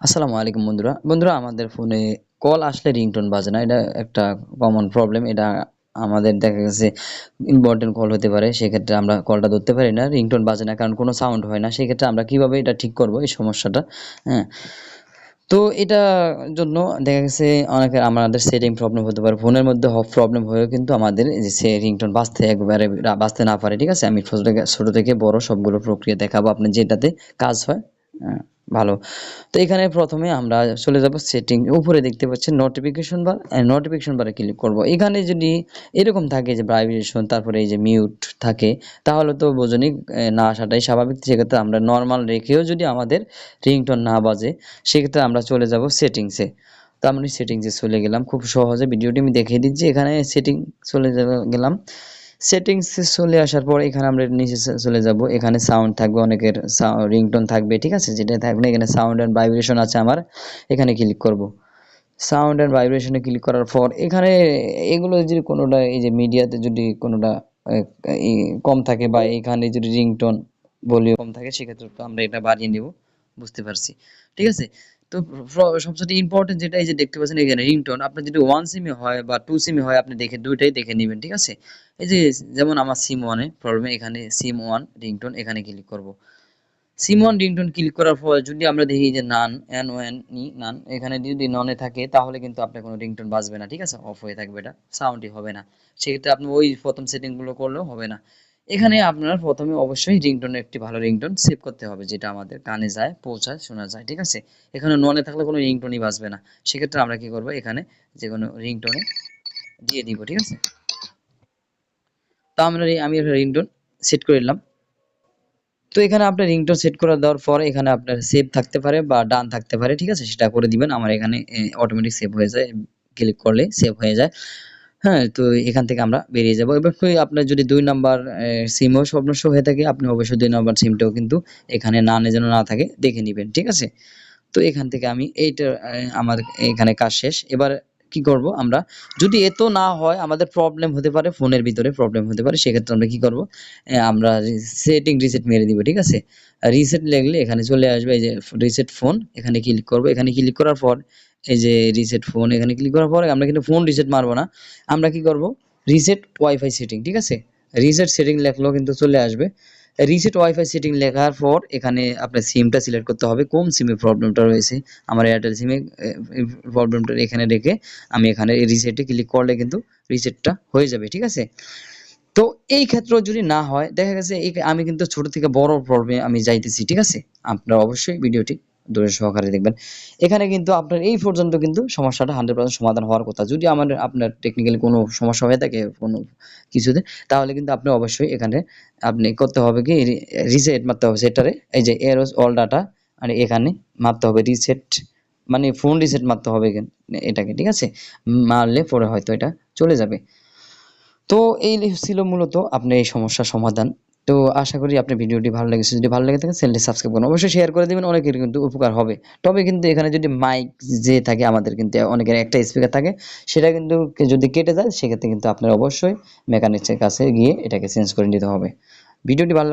আসসালামু আলাইকুম বন্ধুরা। বন্ধুরা আমাদের ফোনে কল আসলে রিংটোন বাজে না। এটা একটা কমন প্রবলেম এটা আমাদের দেখা গেছে ইম্পর্টেন্ট কল হতে পারে। সেক্ষেত্রে আমরা কলটা ধরতে পারি না। রিংটোন বাজে না কারণ কোনো সাউন্ড হয় না। সেক্ষেত্রে আমরা কীভাবে এটা ঠিক করব এই সমস্যাটা? হ্যাঁ। তো এটা জন্য দেখা গেছে অনেকের আমাদের সেটিং প্রবলেম হতে পারে। ফোনের মধ্যে প্রবলেম হয়েও কিন্তু আমাদের যে সে রিংটোন বাঁচতে একবারে বাঁচতে না পারে। ঠিক আছে? আমি ছোট থেকে বড় সবগুলো প্রক্রিয়া দেখাবো। আপনি যেটাতে কাজ হয়। হ্যাঁ, ভালো। তো এখানে প্রথমে আমরা চলে যাব সেটিং উপরে দেখতে পাচ্ছেন নোটিফিকেশন বার নোটিফিকেশন বারে ক্লিক করব। এখানে যদি এরকম থাকে যে ভাইব্রেশন তারপরে এই যে মিউট থাকে, তাহলে তো বোঝনি না আসাটাই স্বাভাবিক। সেক্ষেত্রে আমরা নর্মাল রেখেও যদি আমাদের রিংটোন না বাজে, সেক্ষেত্রে আমরা চলে যাব সেটিংসে তো আমরা সেটিংসে চলে গেলাম। খুব সহজে ভিডিওটি আমি দেখিয়ে দিচ্ছি। এখানে সেটিং চলে গেলাম। সেটিংসে চলে আসার পর এখানে আমরা নিচে চলে যাব। এখানে সাউন্ড থাকবে, অনেকের রিংটোন থাকবে, ঠিক আছে? যেটা থাকবে না, এখানে সাউন্ড অ্যান্ড ভাইব্রেশন আছে আমার। এখানে ক্লিক করব। সাউন্ড অ্যান্ড ভাইব্রেশনে ক্লিক করার পর এখানে এগুলো যদি কোনোটা, এই যে মিডিয়াতে যদি কোনোটা কম থাকে বা এখানে যদি রিংটোন ভলিউম কম থাকে, সেক্ষেত্রে তো আমরা এটা বাড়িয়ে নেব। বুঝতে পারছি। ঠিক আছে? তো সবচেয়ে ইম্পর্টেন্ট যেটা এই যে দেখতে পাচ্ছেন এখানে রিংটোন যদি ওয়ান সিমে হয় বা টু সিমে হয়, আপনি দেখে, দুইটাই দেখে নেবেন, ঠিক আছে? এই যে, যেমন আমার সিম ওয়ানে এখানে সিম ওয়ান রিংটোন এখানে ক্লিক করব। সিম ওয়ান রিংটোন ক্লিক করার পর যদি আমরা দেখি যে নান এন ও এন নান এখানে যদি ননে থাকে, তাহলে কিন্তু আপনার কোনো রিংটোন বাজবে না, ঠিক আছে? অফ হয়ে থাকবে এটা সাউন্ডই হবে না। সেক্ষেত্রে আপনি ওই প্রথম সেটিংগুলো করলেও হবে না। এখানে আপনার প্রথমে অবশ্যই রিংটোনের একটি ভালো রিংটোন সেভ করতে হবে, যেটা আমাদের কানে যায়, পৌঁছায়, শোনা যায়, ঠিক আছে? এখানে ননে থাকলে কোনো রিংটোনই বাজবে না। সেক্ষেত্রে আমরা কি করব? এখানে যে কোনো রিংটোনে দিয়ে দিব, ঠিক আছে? তো আমরা আমি রিংটোন সেট করে নিলাম। তো এখানে আপনার রিংটোন সেট করে দেওয়ার পর এখানে আপনার সেভ থাকতে পারে বা ডান থাকতে পারে, ঠিক আছে? সেটা করে দিবেন। আমার এখানে অটোমেটিক সেভ হয়ে যায়, ক্লিক করলে সেভ হয়ে যায়। হ্যাঁ তো এখান থেকে আমরা বেরিয়ে যাব। এবার আপনার যদি দুই নাম্বার সিমও সমস্যা হয়ে থাকে, আপনি অবশ্যই দুই নাম্বার সিমটাও কিন্তু এখানে না যেন না থাকে, দেখে নেবেন, ঠিক আছে? তো এখান থেকে আমি এইটা আমার এখানে কাজ শেষ। এবার কি করব আমরা? যদি এত না হয়, আমাদের প্রবলেম হতে পারে, ফোনের ভিতরে প্রবলেম হতে পারে, সেক্ষেত্রে আমরা কি করব? আমরা সেটিং রিসেট মেরে দিব, ঠিক আছে? রিসেট লাগলে এখানে চলে আসবে, এই যে রিসেট ফোন এখানে ক্লিক করব। এখানে ক্লিক করার পর এই যে রিসেট ফোন এখানে ক্লিক করার পরে আমরা কিন্তু ফোন রিসেট মারবো না। আমরা কি করব? রিসেট ওয়াইফাই সেটিং ঠিক আছে? রিসেট সেটিং লেখলেও কিন্তু চলে আসবে। রিসেট ওয়াইফাই সেটিং লেখার পর এখানে আপনার সিমটা সিলেক্ট করতে হবে। কোন সিমে প্রবলেমটা রয়েছে? আমার এয়ারটেল সিমে প্রবলেমটা এখানে রেখে আমি এখানে রিসেটে ক্লিক করলে কিন্তু রিসেটটা হয়ে যাবে, ঠিক আছে? তো এই ক্ষেত্রে যদি না হয়, দেখা গেছে আমি কিন্তু ছোট থেকে বড় প্রবলেমে আমি যাইতেছি, ঠিক আছে? আপনারা অবশ্যই ভিডিওটি দূরে সহকারে দেখবেন। এখানে কিন্তু আপনার এই পর্যন্ত কিন্তু সমস্যাটা হান্ড্রেড পার্সেন্ট সমাধান হওয়ার কথা। যদি আমার, আপনার টেকনিক্যালি কোনো সমস্যা হয়ে থাকে কোনো কিছুতে, তাহলে কিন্তু আপনি অবশ্যই এখানে আপনি করতে হবে কি রিসেট মারতে হবে সেটারে। এই যে এরোস অল ডাটা আর এখানে মারতে হবে রিসেট মানে ফোন রিসেট মারতে হবে এটাকে, ঠিক আছে? মারলে পরে হয়তো এটা চলে যাবে। তো এই ছিল মূলত আপনার এই সমস্যার সমাধান। তো আশা করি আপনার ভিডিওটি ভালো লেগেছে। যদি ভালো লেগে থাকে, চ্যানেলটি সাবস্ক্রাইব করুন। অবশ্যই শেয়ার করে দেবেন, অনেকের কিন্তু উপকার হবে। তবে কিন্তু এখানে যদি মাইক যে থাকে, আমাদের কিন্তু অনেকের একটা স্পিকার থাকে, সেটা কিন্তু যদি কেটে যায়, সেক্ষেত্রে কিন্তু আপনার অবশ্যই মেকানিক্সের কাছে গিয়ে এটাকে চেঞ্জ করে নিতে হবে। ভিডিওটি ভালো